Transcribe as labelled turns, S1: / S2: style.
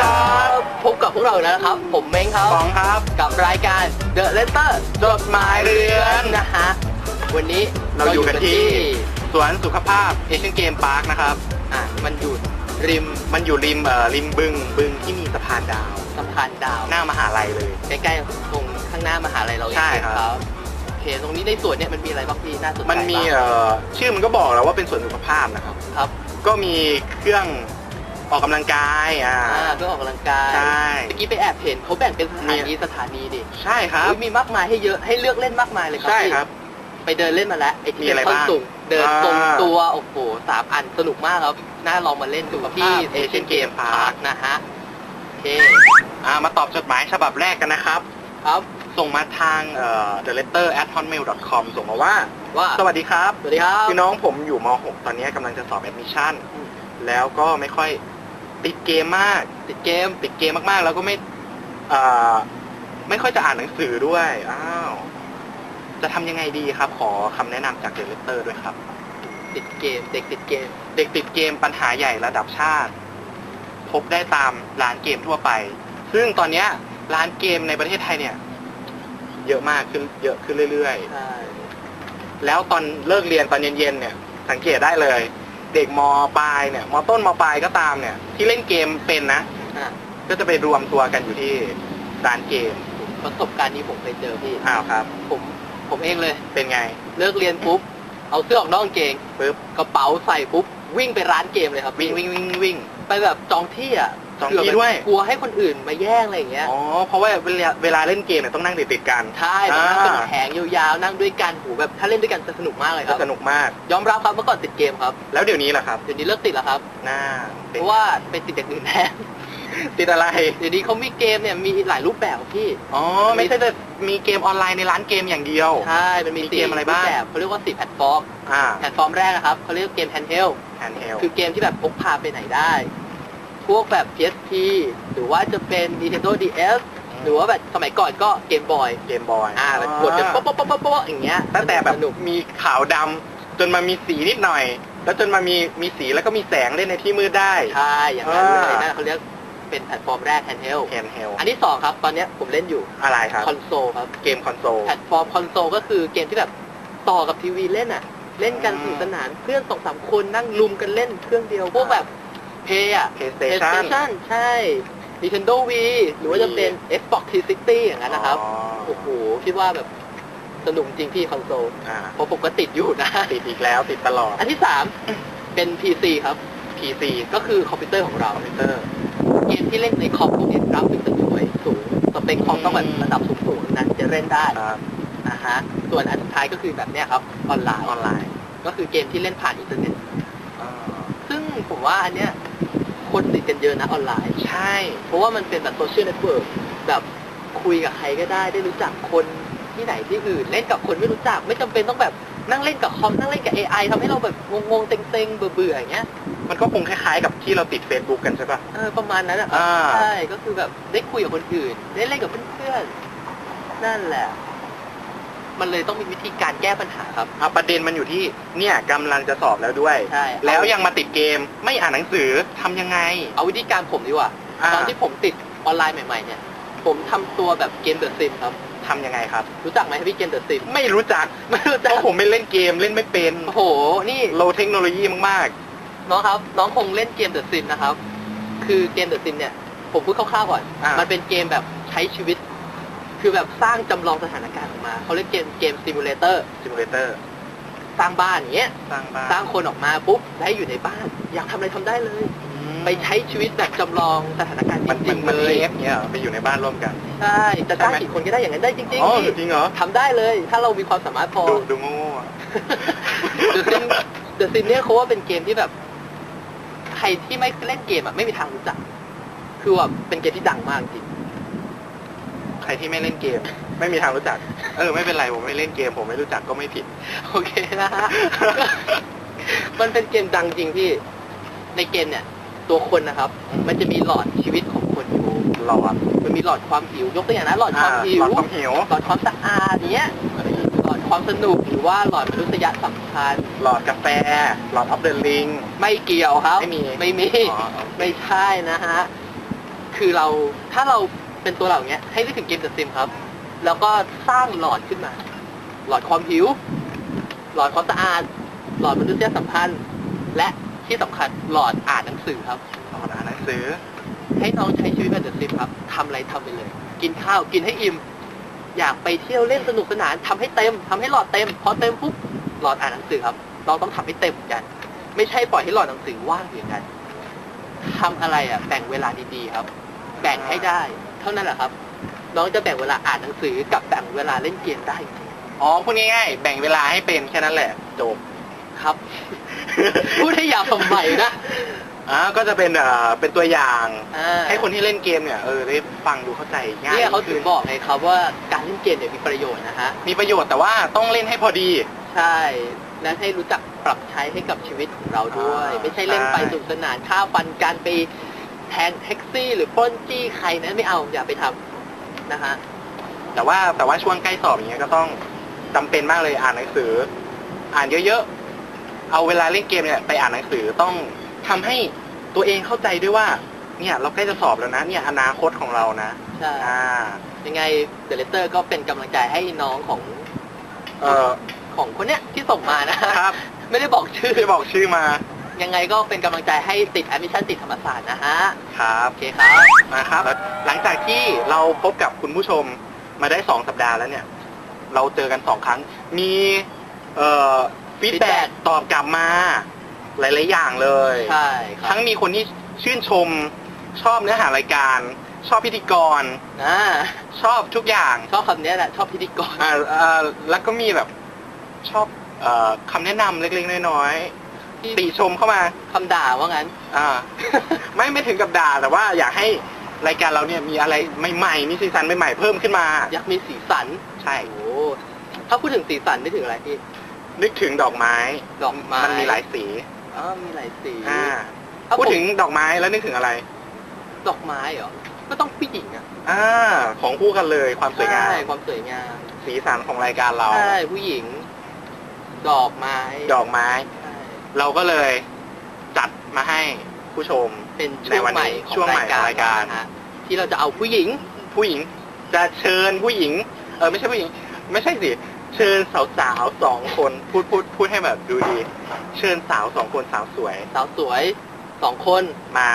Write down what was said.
S1: ครับพบกับพวกเราแล้วนะครับ ผมเม้งครับ
S2: ฟองครับ
S1: กับรายการ The Letter
S2: จดหมายเรือน
S1: นะฮะวันนี้
S2: เราอยู่กันที่ สวนสุขภาพเอเชียนเกมพาร์คนะครับ
S1: อะมันอยู่ริม
S2: มันอยู่ริมเอ่อริมบึงบึงที่มีสะพานดาว
S1: สะพานดาว
S2: หน้ามหาลัยเลย
S1: ใกล้ๆตรงข้างหน้ามหาลัยเราเอง
S2: ใช่ครับ
S1: โอเคตรงนี้ในสวนเนี่ยมันมีอะไรบ้างพี่น่าสนใจ
S2: มันมี
S1: บ้าง
S2: เอ่อชื่อมันก็บอกแล้วว่าเป็นสวนสุขภาพนะครับ
S1: ครับ
S2: ก็มีเครื่อง ออกกำลังกายอ่า
S1: อ่าเพื่อออกกำลังกาย
S2: ใช่
S1: เมื่อกี้ไปแอบเห็นเขาแบ่งเป็นสถานีสถานีดิ
S2: ใช่ครับ
S1: อุ๊ยมีมากมายให้เยอะให้เลือกเล่นมากมายเลยครับ
S2: ใช่
S1: พี่
S2: ครับ
S1: ไปเดินเล่นมาแล้วไอ้ที่
S2: มีอะไร
S1: เป็น
S2: บ้าง
S1: ส้นสูงเดิน
S2: อ่า
S1: ทรงตัวโอ้โหสามอันสนุกมากครับน่าลองมาเล่นดูที่
S2: ภาพ Asian Game Park
S1: นะฮะโอเค
S2: อ่ามาตอบจดหมายฉบับแรกกันนะครับ
S1: ครับ
S2: ส่งมาทางเอ่อ the letter at hotmail com ส่งมาว่า
S1: ว่า
S2: สวัสดีครับ
S1: สวัสดีครับ
S2: คือน้องผมอยู่ม .6 ตอนนี้กำลังจะสอบแอดมิชชั่น
S1: อืม
S2: แล้วก็ไม่ค่อย ติดเกมมาก
S1: ติดเกม
S2: ติดเกมมากๆ แล้วก็ไม่เอ่อไม่ค่อยจะอ่านหนังสือด้วยอ้าวจะทำยังไงดีครับ ขอคำแนะนำจากเดลเตอร์ด้วยครับ
S1: ติดเกม เด็กติดเกม
S2: เด็กติดเกมปัญหาใหญ่ระดับชาติ พบได้ตามร้านเกมทั่วไป ซึ่งตอนเนี้ยร้านเกมในประเทศไทยเนี่ย เยอะมากขึ้นเยอะขึ้นเรื่อย
S1: ใช่
S2: ๆแล้วตอนเลิกเรียนตอนเย็นๆเนี่ย สังเกตได้เลยเด็กมปลายเนี่ยมต้นมปลายก็ตามเนี่ย ที่เล่นเกมเป็นนะ
S1: อะ
S2: ก็จะไปรวมตัวกันอยู่ที่ร้านเกม
S1: ประสบการณ์นี้ผมเคยเจอพี่
S2: อ้าวครับ
S1: ผมผมเองเลย
S2: เป็นไง
S1: เลิกเรียนปุ๊บเอาเสื้อออกนอกกางเกง
S2: ปึ๊บ
S1: กระเป๋าใส่ปุ๊บวิ่งไปร้านเกมเลยครับ
S2: วิ่งวิ่งวิ่งวิ่ง
S1: ไปแบบจองที่อะ
S2: จองที่
S1: เผื่แบบ
S2: ด้วย
S1: กลัวให้คนอื่นมาแย่งอะไรอย่างเงี้ย
S2: อ๋อ เพราะว่าเวลาเวลาเล่นเกมเนี่ยต้องนั่งติดติดๆกัน
S1: ใช่แบบนั่งเป็น
S2: อ่า
S1: แผงยาวๆ นั่งด้วยกันหูแบบถ้าเล่นด้วยกันจะสนุกมากเลยค
S2: ก็
S1: รับ
S2: สนุกมาก
S1: ยอมรับครับเมื่อก่อนติดเกมครับ
S2: แล้วเดี๋ยวนี้ล่ะครับ
S1: เดี๋ยวนี้เลิกติดแล้วครับ
S2: น่า
S1: เพ
S2: เป็น
S1: ราะว่าไปติดอย่างอื่นแทน
S2: ติดอะไร
S1: เดี๋ยวนี้เขามีเกมเนี่ยมีหลายรูปแบบพี่
S2: อ๋อ ไม่ใช่แต่มีเกมออนไลน์ในร้านเกมอย่างเดียว
S1: ใช่ มันมี
S2: มี
S1: สี่
S2: เกมอะไรบ้าง
S1: รูปแบบเขาเรียกว่าสี่แพลตฟอร์ม
S2: อ่า
S1: แพลตฟอร์มแรกนะครับเขาเรียกเกมแฮนด์เฮล
S2: แฮนด์เฮล
S1: คือเกมที่แบบพกพาไปไหนได้ พวกแบบ PSP หรือว่าจะเป็น Nintendo DS หรือว่าแบบสมัยก่อนก็เกมบอย
S2: เกมบอย
S1: อ่าแบบกดกันป๊อปป๊อปป๊อปป๊อปป๊อปอย่างเงี้ย
S2: ตั้งแต่แบบ
S1: สนุก
S2: มีขาวดำจนมามีสีนิดหน่อย แล้วจนมามีมีสีแล้วก็มีแสงเล่นในที่มืดได้
S1: ใช่อย่างนั้นเลย
S2: อ่า
S1: นั่นเขาเรียกเป็นแพลตฟอร์มแรกแฮนด์เฮล
S2: แฮนด์เฮล
S1: อันที่สองครับ ตอนเนี้ยผมเล่นอยู่
S2: อะไรครับ
S1: คอนโซลครับ
S2: เกมคอนโซล
S1: แพลตฟอร์มคอนโซลก็คือเกมที่แบบต่อกับทีวีเล่นอะ เล่นกัน
S2: อืม
S1: สนุกสนานเพื่อนสองสามคนนั่งลุมกันเล่นเครื่องเดียวพวกแบบ เพย์อะ
S2: PlayStation
S1: PlayStation ใช่ Nintendo Wii หรือว่าจะเป็น Xbox 360 อย่างนั้นนะครับ
S2: อ๋อ
S1: โอ้โห คิดว่าแบบสนุกจริงพี่คอนโซล
S2: อ่า
S1: เพราะผมก็ติดอยู่นะ
S2: ติดอีกแล้วติดตลอด
S1: อันที่สามเป็น PC ครับ
S2: PC
S1: ก็คือคอมพิวเตอร์ของเรา
S2: คอมพิวเตอร์
S1: เกมที่เล่นในคอมพวกนี้กราฟิกสวยสูงสเปคคอมต้องแบบระดับสูงๆนั้นจะเล่นได้
S2: ครับ
S1: นะฮะส่วนอันสุดท้ายก็คือแบบเนี้ยครับ ออนไลน์
S2: ออนไลน์
S1: ก็คือเกมที่เล่นผ่านอินเทอร์เน็ต
S2: อ่า
S1: ซึ่งผมว่าอันเนี้ย คนติดกันเยอะนะออนไลน์
S2: ใช่
S1: เพราะว่ามันเป็นแบบโซเชียลเน็ตเวิร์กแบบคุยกับใครก็ได้ได้รู้จักคนที่ไหนที่อื่น เล่นกับคนไม่รู้จัก ไม่จำเป็นต้องแบบนั่งเล่นกับคอมนั่งเล่นกับ AI ทำให้เราแบบงงๆเต็งๆ เบื่อๆอย่างเงี้ย
S2: มันก็คงคล้ายๆกับที่เราติด Facebook กันใช่ปะ
S1: เออประมาณนั้นอะครับ
S2: อ่า
S1: ใช่ก็คือแบบได้คุยกับคนอื่น ได้เล่นกับเพื่อนๆนั่นแหละ มันเลยต้องมีวิธีการแก้ปัญหาครับ
S2: เอาประเด็นมันอยู่ที่เนี่ยกำลังจะสอบแล้วด้วย
S1: ใช่
S2: แล้วยังมาติดเกมไม่อ่านหนังสือทำยังไง
S1: เอาวิธีการผมดีกว่า
S2: อ่า
S1: ตอนที่ผมติดออนไลน์ใหม่ๆเนี่ย ผมทำตัวแบบเกมเดอะซิมครับ
S2: ทำยังไงครับ
S1: รู้จักไหมพี่เกมเดอะซิม
S2: ไม่รู้จัก
S1: ไม่รู้
S2: เพ
S1: จัก
S2: ราะผมไม่เล่นเกมเล่นไม่เป็น
S1: โอ้โห นี่
S2: โลเทคโนโลยีมาก
S1: น้องครับ น้องคงเล่นเกมเดอะซิมนะครับ คือเกมเดอะซิมเนี่ย ผมพูดคร่าวๆก่อน
S2: อ่ามั
S1: มันเป็นเกมแบบใช้ชีวิต คือแบบสร้างจำลองสถานการณ์ออกมาเขาเรียกเกมเกมซิมูเลเตอร์
S2: ๆซิมูเลเตอร์
S1: สร้างบ้านอย่างเงี้ย
S2: สร้างบ้าน
S1: สร้างคนออกมาปุ๊บได้อยู่ในบ้าน อยากทำอะไรทำได้เลย
S2: อืม
S1: ไปใช้ชีวิตแบบจำลองสถานการณ์จ
S2: มัน
S1: ริ
S2: มัน
S1: งๆ
S2: มัน
S1: เลย
S2: เอฟเนี่ยเหรอไปอยู่ในบ้านร่วมกัน
S1: ใช่จะจ้าง
S2: ใช่ไหม
S1: กี่คนก็ได้อย่างนั้นได้จริง
S2: อ๋อ
S1: ๆพี่
S2: จริงเหรอ
S1: ทำได้เลย ถ้าเรามีความสามารถพอ
S2: ดูดูโง่ๆอะ
S1: เดอะซิมเดอะซิมเนี่ยเขาว่าเป็นเกมที่แบบ ใครที่ไม่เล่นเกมอะไม่มีทางรู้จัก คือว่าเป็นเกมที่ดังมากจริง
S2: ใครที่ไม่เล่นเกม ไม่มีทางรู้จัก เออ ไม่เป็นไรผมไม่เล่นเกม ผมไม่รู้จักก็ไม่ผิด
S1: โอเคนะฮะ มันเป็นเกมดังจริงพี่ ในเกมเนี่ย ตัวคนนะครับ มันจะมีหลอดชีวิตของคนอยู่
S2: หลอด
S1: มันมีหลอดความหิว ยกตัวอย่างนะหลอดความ
S2: อ่า
S1: หิว
S2: หลอดความหิว
S1: หลอดความสะอาดเนี้ย หลอดความสนุกหรือว่าหลอดมนุษยสัมพันธ์
S2: หลอดกาแฟ หลอดออฟเดอะลิง
S1: ไม่เกี่ยวครับ
S2: ไม่มี
S1: ไม่มี
S2: อ๋อ
S1: ไม่ใช่นะฮะคคือเราถ้าเรา เป็นตัวเราเนี้ยให้นึกถึงเกมเดอะซิมครับ แล้วก็สร้างหลอดขึ้นมา หลอดความหิว หลอดความสะอาด หลอดมนุษยสัมพันธ์ และที่สำคัญหลอดอ่านหนังสือครับ
S2: ตอนอ่านหนังสือ
S1: ให้น้องใช้ชีวิตแบบเดอะซิมครับทำอะไรทำไปเลย กินข้าวกินให้อิ่มอยากไปเที่ยวเล่นสนุกสนานทำให้เต็มทำให้หลอดเต็ม พอเต็มปุ๊บหลอดอ่านหนังสือครับ เราต้องทำให้เต็มเหมือนกัน ไม่ใช่ปล่อยให้หลอดหนังสือว่างอยู่อย่างนั้นทำอะไรอะ แบ่งเวลาดีๆครับ แบ่งให้ได้เท่านั้นแหละครับ น้องจะแบ่งเวลาอ่านหนังสือกับแบ่งเวลาเล่นเกมได้จริง
S2: อ๋อพูดง่ายๆแบ่งเวลาให้เป็นแค่นั้นแหละจบ
S1: ๆครับ พูดให้ยาวทำไมนะ
S2: อ่าก็จะเป็นเอ่อเป็นตัวอย่าง
S1: อ่า
S2: ให้คนที่เล่นเกมเนี่ยเออได้ฟังดูเข้าใจง่าย
S1: เนี่ยเขาถึ
S2: ขึ้
S1: ง
S2: น
S1: บอกไงครับว่าการเล่นเกมเนี่ยมีประโยชน์นะฮะ
S2: มีประโยชน์แต่ว่าต้องเล่นให้พอดี
S1: ใช่และให้รู้จักปรับใช้ให้กับชีวิตของเราด้วย
S2: อ่า
S1: ไม่ใช่เล่นไป
S2: ใช่
S1: สนุกสนานฆ่าฟันการไปแทงแท็กซี่หรือปล้นจี้ใครนั้นไม่เอาอย่าไปทำนะฮะ
S2: แต่ว่าแต่ว่าช่วงใกล้สอบอย่างเงี้ยก็ต้องจำเป็นมากเลยอ่านหนังสือ อ่านเยอะๆเอาเวลาเล่นเกมเนี่ยไปอ่านหนังสือต้องทำให้ตัวเองเข้าใจด้วยว่า เนี่ย เราใกล้จะสอบแล้วนะ เนี่ยอนาคตของเรานะ
S1: ใช่
S2: อ่า
S1: ยังไงเดลเลเตอร์ก็เป็นกำลังใจให้น้องของ
S2: เออ
S1: ของคนเนี้ยที่ส่งมานะ
S2: ครับ
S1: ไม่ได้บอกชื่อ
S2: ที่บอกชื่อมา
S1: ยังไงก็เป็นกำลังใจให้ติดแอดมิชชั่นติดธรรมศาสตร์นะฮะ
S2: ครับ
S1: โอเคครับ
S2: นะครับ หลังจากที่เราพบกับคุณผู้ชมมาได้สองสัปดาห์แล้วเนี่ย เราเจอกันสองครั้ง มีเอ่อฟีดแบ็
S1: feedback
S2: ตอบกลับมา หลาย ๆ อย่างเลย
S1: ใช่ครั
S2: ทั้
S1: บ
S2: งมีคนที่ชื่นชม ชอบเนื้อหารายการ ชอบพิธีกร
S1: อ่า
S2: ชอบทุกอย่าง
S1: ชอบคำเนี้ยแหละชอบพิธีกร
S2: อ่าอ่าแล้วก็มีแบบชอบเอ่อคำแนะนำเล็ก ๆ น้อย
S1: ที่
S2: ๆ ติชมเข้ามา
S1: คำด่าว่างั้น
S2: อ่า ไม่ไม่ถึงกับด่าแต่ว่าอยากให้รายการเราเนี่ยมีอะไรใหม่ๆมีสีสันใหม่ๆเพิ่มขึ้นมา
S1: อยากมีสีสัน
S2: ใช่
S1: โอ้โหถ้าพูดถึงสีสันนึกถึงอะไรพี่
S2: นึกถึงดอกไม้
S1: ดอกไม้
S2: มันมีหลายสี
S1: อ๋อมีหลายสี
S2: อ่า
S1: ถ้า
S2: พูด
S1: ผม
S2: ถึงดอกไม้แล้วนึกถึงอะไร
S1: ดอกไม้เหรอ ก็ต้องผู้หญิงอะ
S2: อ่า ของคู่กันเลยความสวยงาม
S1: ใช่ ความสวยงาม
S2: สีสันของรายการเรา
S1: ใช่ ผู้หญิง ดอกไม้
S2: ดอกไม้
S1: ใช่
S2: เราก็เลยจัดมาให้ผู้ชม
S1: เป็น
S2: ใน
S1: ช่วง
S2: วัน
S1: ใหม่
S2: นี้
S1: ของ
S2: ช่วงใหม่
S1: รายการ
S2: ของรายการ
S1: นะฮะที่เราจะเอาผู้หญิง
S2: ผู้หญิงจะเชิญผู้หญิง เออไม่ใช่ผู้หญิง ไม่ใช่สิเชิญสาวสาวๆสองคนพูดพูดพูดให้แบบดูดี เชิญสาวสองคนสาวสวย
S1: สาวสวยสองคน
S2: มา